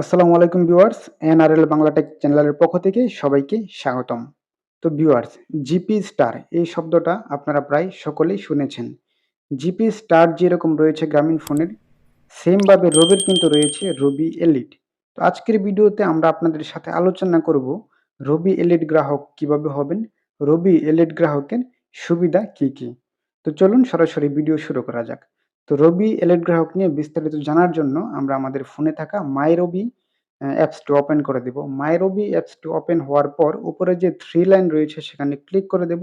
আসসালামু আলাইকুম viewers, NRL Bangla take চ্যানেলের পক্ষ থেকে সবাইকে স্বাগতম। তো ভিউয়ার্স, জিপি স্টার এই শব্দটা আপনারা প্রায় সকলেই শুনেছেন। জিপি স্টার যেরকম রয়েছে গ্রামীণ ফোনের, সেমভাবে রবির কিন্তু রয়েছে রবি এলিট। তো আজকের ভিডিওতে আমরা আপনাদের সাথে আলোচনা করব রবি এলিট গ্রাহক কীভাবে হবেন, রবি এলিট গ্রাহকের সুবিধা কি কি। তো চলুন সরাসরি ভিডিও শুরু করা যাক। তো রবি এলিট গ্রাহক নিয়ে বিস্তারিত জানার জন্য আমরা আমাদের ফোনে থাকা মাই রবি অ্যাপসটি ওপেন করে দেব। মাই রবি অ্যাপসটি ওপেন হওয়ার পর উপরে যে থ্রি লাইন রয়েছে সেখানে ক্লিক করে দেব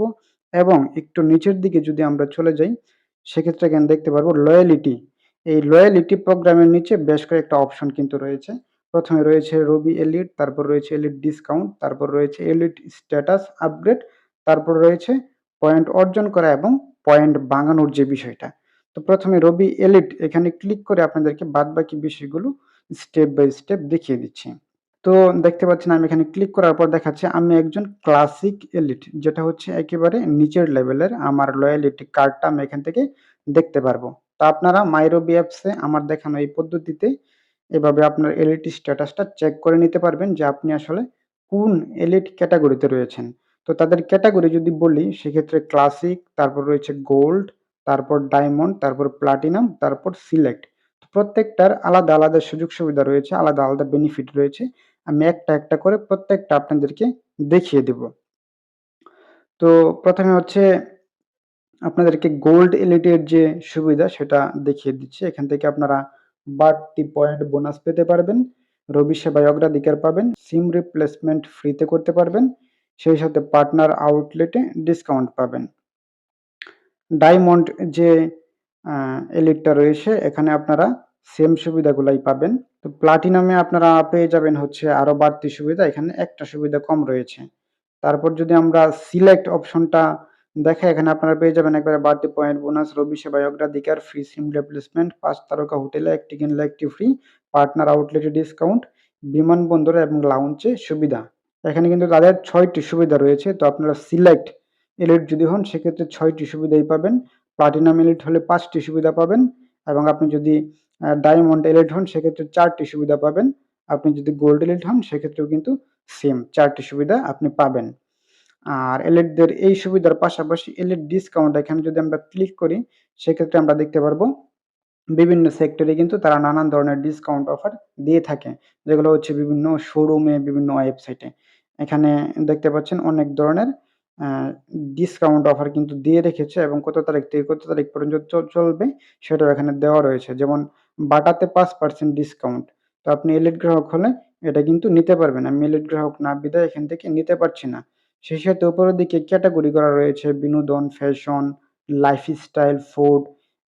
এবং একটু নিচের দিকে যদি আমরা চলে যাই, সেক্ষেত্রে এখানে দেখতে পারব লয়ালিটি এই লয়ালিটি প্রোগ্রামের নিচে বেশ কয়েকটা অপশন কিন্তু রয়েছে। প্রথমে রয়েছে রবি এলিট তারপর রয়েছে এলিট ডিসকাউন্ট তারপর রয়েছে এলিট স্ট্যাটাস আপগ্রেড তারপর রয়েছে পয়েন্ট অর্জন করা এবং পয়েন্ট বাঙানোর যে বিষয়টা। তো প্রথমে রবি এলিট এখানে ক্লিক করে আপনাদেরকে বাদবাকি বিষয়গুলো স্টেপ বাই স্টেপ দেখিয়ে দিচ্ছি। তো দেখতে পাচ্ছেন আমি এখানে ক্লিক করার পর দেখাচ্ছে আমি একজন ক্লাসিক এলিট যেটা হচ্ছে একেবারে নিচের লেভেলের আমার লয়ালিটি কার্ডটা আমি এখান থেকে দেখতে পারব। তা আপনারা মাইরোবি অ্যাপসে আমার দেখানো এই পদ্ধতিতে এভাবে আপনার এলিট স্ট্যাটাসটা চেক করে নিতে পারবেন যে আপনি আসলে কোন এলিট ক্যাটাগরিতে রয়েছেন। তো তাদের ক্যাটাগরি যদি বলি, সেক্ষেত্রে ক্লাসিক তারপর রয়েছে গোল্ড তারপর ডায়মন্ড তারপর প্লাটিনাম তারপর সিলেক্ট প্রত্যেকটার আলাদা আলাদা সুযোগ সুবিধা রয়েছে, আলাদা আলাদা বেনিফিট রয়েছে। আমি একটা একটা করে প্রত্যেকটা আপনাদেরকে দেখিয়ে দেব। তো প্রথমে হচ্ছে আপনাদেরকে গোল্ড এলিটের যে সুবিধা সেটা দেখিয়ে দিচ্ছি। এখান থেকে আপনারা বাড়তি পয়েন্ট বোনাস পেতে পারবেন। রবি সেবায় অগ্রাধিকার পাবেন সিম রিপ্লেসমেন্ট ফ্রিতে করতে পারবেন। সেই সাথে পার্টনার আউটলেটে ডিসকাউন্ট পাবেন। ডায়মন্ড যে এলিটটা রয়েছে, এখানে আপনারা সেম সুবিধাগুলাই পাবেন। তো প্লাটিনামে আপনারা পেয়ে যাবেন হচ্ছে আরও বাড়তি সুবিধা, এখানে একটা সুবিধা কম রয়েছে। তারপর যদি আমরা সিলেক্ট অপশনটা দেখে এখানে আপনারা পেয়ে যাবেন একবারে বাড়তি পয়েন্ট বোনাস রবি সেবায় অগ্রাধিকার ফ্রি সিম রিপ্লেসমেন্ট পাঁচ তারকা হোটেলে একটি কিনলে একটি ফ্রি পার্টনার আউটলেটে ডিসকাউন্ট বিমানবন্দরে এবং লাউঞ্চে সুবিধা। এখানে কিন্তু তাদের ছয়টি সুবিধা রয়েছে, তো আপনারা সিলেক্ট এলিট যদি হন, সেক্ষেত্রে ছয়টি সুবিধাই পাবেন। প্লাটিনাম এলিট হলে পাঁচটি সুবিধা পাবেন এবং আপনি যদি ডায়মন্ড এলিট হন, সেক্ষেত্রে চারটি সুবিধা পাবেন। আপনি যদি গোল্ড এলিট হন, সেক্ষেত্রেও কিন্তু সেম চারটি সুবিধা আপনি পাবেন। আর এলিটদের এই সুবিধার পাশাপাশি এলিট ডিসকাউন্ট এখানে যদি আমরা ক্লিক করি, সেক্ষেত্রে আমরা দেখতে পারব বিভিন্ন সেক্টরে কিন্তু তারা নানান ধরনের ডিসকাউন্ট অফার দিয়ে থাকে, যেগুলো হচ্ছে বিভিন্ন শোরুমে বিভিন্ন ওয়েবসাইটে এখানে দেখতে পাচ্ছেন অনেক ধরনের ডিসকাউন্ট অফার কিন্তু দিয়ে রেখেছে এবং কত তারিখ থেকে কত তারিখ পর্যন্ত চলবে সেটাও এখানে দেওয়া রয়েছে। যেমন বাটাতে পাঁচ পার্সেন্ট ডিসকাউন্ট তো আপনি এলিট গ্রাহক হলে এটা কিন্তু নিতে পারবেন। আমি এলিট গ্রাহক না, বিদায় এখান থেকে নিতে পারছি না। সেই সাথে উপরের দিকে ক্যাটাগরি করা রয়েছে, বিনোদন ফ্যাশন লাইফস্টাইল ফুড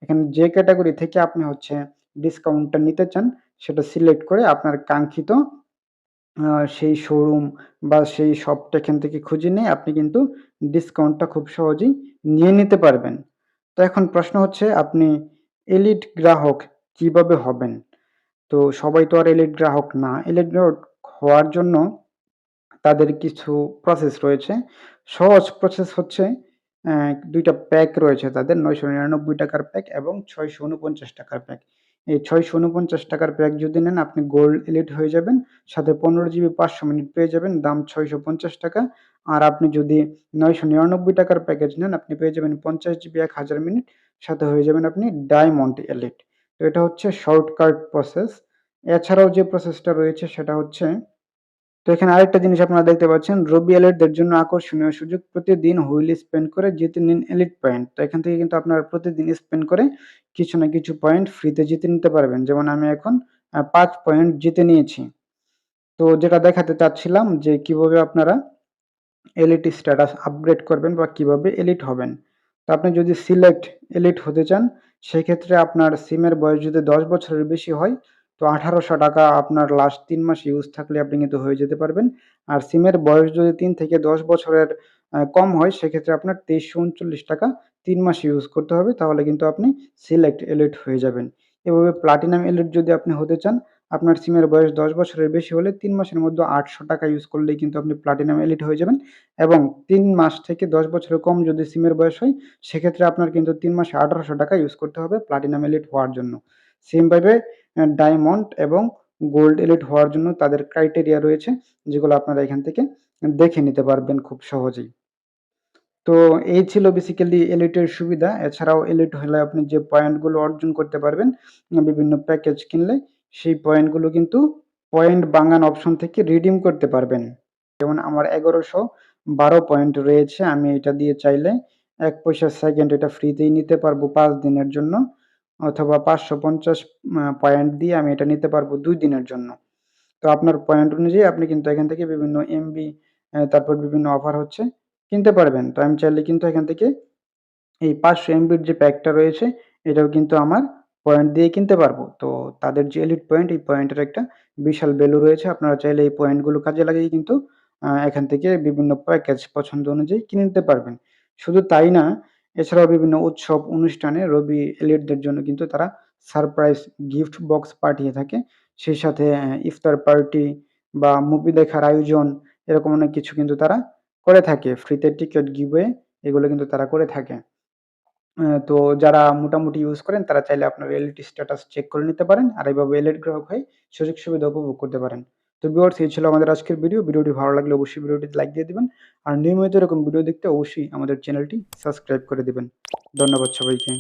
এখানে যে ক্যাটাগরি থেকে আপনি হচ্ছে ডিসকাউন্টটা নিতে চান, সেটা সিলেক্ট করে আপনার কাঙ্ক্ষিত সেই শোরুম বা সেই শপটা এখান থেকে খুঁজে নিয়ে আপনি কিন্তু ডিসকাউন্টটা খুব সহজেই নিয়ে নিতে পারবেন। তো এখন প্রশ্ন হচ্ছে, আপনি এলিট গ্রাহক কীভাবে হবেন? তো সবাই তো আর এলিট গ্রাহক না। এলিট গ্রাহক হওয়ার জন্য তাদের কিছু প্রসেস রয়েছে। সহজ প্রসেস হচ্ছে দুইটা প্যাক রয়েছে তাদের, নয়শো নিরানব্বই টাকার প্যাক এবং ছয়শো উনপঞ্চাশ টাকার প্যাক এই ছয়শো উনপঞ্চাশ টাকার প্যাক যদি নেন, আপনি গোল্ড এলিট হয়ে যাবেন, সাথে পনেরো জিবি পাঁচশো মিনিট পেয়ে যাবেন, দাম ছয়শো পঞ্চাশ টাকা। আর আপনি যদি নয়শো নিরানব্বই টাকার প্যাকেজ নেন, আপনি পেয়ে যাবেন পঞ্চাশ জিবি এক হাজার মিনিট সাথে হয়ে যাবেন আপনি ডায়মন্ড এলিট তো এটা হচ্ছে শর্টকাট প্রসেস এছাড়াও যে প্রসেসটা রয়েছে, সেটা হচ্ছে তো এখানে আরেকটা জিনিস আপনারা দেখতে পাচ্ছেন, রবি এলিটদের জন্য আকর্ষণীয় সুযোগ, প্রতিদিন হুইল স্পেন্ড করে জিতে নিন এলিট পয়েন্ট। তো এখান থেকে কিন্তু আপনারা প্রতিদিন স্পেন্ড করে কিছু না কিছু পয়েন্ট ফ্রিতে জিতে নিতে পারবেন। যেমন আমি এখন পাঁচ পয়েন্ট জিতে নিয়েছি। তো যেটা দেখাতে চাচ্ছিলাম যে কীভাবে আপনারা এলিট স্ট্যাটাস আপগ্রেড করবেন বা কীভাবে এলিট হবেন। তো আপনি যদি সিলেক্ট এলিট হতে চান, সেক্ষেত্রে আপনার সিমের বয়স যদি দশ বছরের বেশি হয় তো আঠারোশো টাকা আপনার লাস্ট তিন মাস ইউজ থাকলে আপনি কিন্তু হয়ে যেতে পারবেন। আর সিমের বয়স যদি তিন থেকে দশ বছরের কম হয়, সেক্ষেত্রে আপনার তেইশশো উনচল্লিশ টাকা তিন মাস ইউজ করতে হবে, তাহলে কিন্তু আপনি সিলেক্ট এলিট হয়ে যাবেন। এভাবে প্লাটিনাম এলিট যদি আপনি হতে চান, আপনার সিমের বয়স দশ বছরের বেশি হলে তিন মাসের মধ্যে আটশো টাকা ইউজ করলেই কিন্তু আপনি প্লাটিনাম এলিট হয়ে যাবেন। এবং তিন মাস থেকে দশ বছরের কম যদি সিমের বয়স হয়, সেক্ষেত্রে আপনার কিন্তু তিন মাসে আঠারোশো টাকা ইউজ করতে হবে প্লাটিনাম এলিট হওয়ার জন্য। সেমভাবে ডায়মন্ড এবং গোল্ড এলিট হওয়ার জন্য তাদের ক্রাইটেরিয়া রয়েছে, যেগুলো আপনারা এখান থেকে দেখে নিতে পারবেন খুব সহজেই। তো এই ছিল বেসিক্যালি এলিটের সুবিধা। এছাড়াও এলিট হলে আপনি যে পয়েন্টগুলো অর্জন করতে পারবেন, বিভিন্ন প্যাকেজ কিনলে, সেই পয়েন্টগুলো কিন্তু পয়েন্ট বাঙান অপশন থেকে রিডিম করতে পারবেন। যেমন আমার এগারোশো বারো পয়েন্ট রয়েছে, আমি এটা দিয়ে চাইলে এক পয়সা সেকেন্ড এটা ফ্রিতেই নিতে পারব পাঁচ দিনের জন্য। অথবা পাঁচশো পঞ্চাশ পয়েন্ট দিয়ে আমি এটা নিতে পারব দুই দিনের জন্য। তো আপনার পয়েন্ট অনুযায়ী আপনি কিন্তু এখান থেকে বিভিন্ন এমবি তারপর বিভিন্ন অফার হচ্ছে, কিনতে পারবেন। তো আমি চাইলে কিন্তু এখান থেকে এই পাঁচশো এমবির যে প্যাকটা রয়েছে, এটাও কিন্তু আমার পয়েন্ট দিয়ে কিনতে পারব। তো তাদের যে এলিট পয়েন্ট এই পয়েন্টের একটা বিশাল ভ্যালু রয়েছে। আপনারা চাইলে এই পয়েন্টগুলো কাজে লাগিয়ে কিন্তু এখান থেকে বিভিন্ন প্যাকেজ পছন্দ অনুযায়ী কিনে নিতে পারবেন। শুধু তাই না এছাড়াও বিভিন্ন উৎসব, অনুষ্ঠানে রবি এলিটদের জন্য কিন্তু তারা সারপ্রাইজ গিফট বক্স পাঠিয়ে থাকে। সেই সাথে ইফতার পার্টি বা মুভি দেখার আয়োজন এরকম অনেক কিছু কিন্তু তারা করে থাকে। ফ্রিতে টিকিট গিভওয়ে এগুলো কিন্তু তারা করে থাকে। তো যারা মোটামুটি ইউজ করেন, তারা চাইলে আপনার এলইডি স্ট্যাটাস চেক করে নিতে পারেন। আর এইভাবে এলইডি গ্রাহক হয়ে সুযোগ সুবিধা উপভোগ করতে পারেন। তো ভিউয়ার্স, এই ছিল আমাদের আজকের ভিডিও। ভিডিওটি ভালো লাগলে অবশ্যই ভিডিওটি লাইক দিয়ে দেবেন। আর নিয়মিত এরকম ভিডিও দেখতে অবশ্যই আমাদের চ্যানেলটি সাবস্ক্রাইব করে দেবেন। ধন্যবাদ সবাইকে।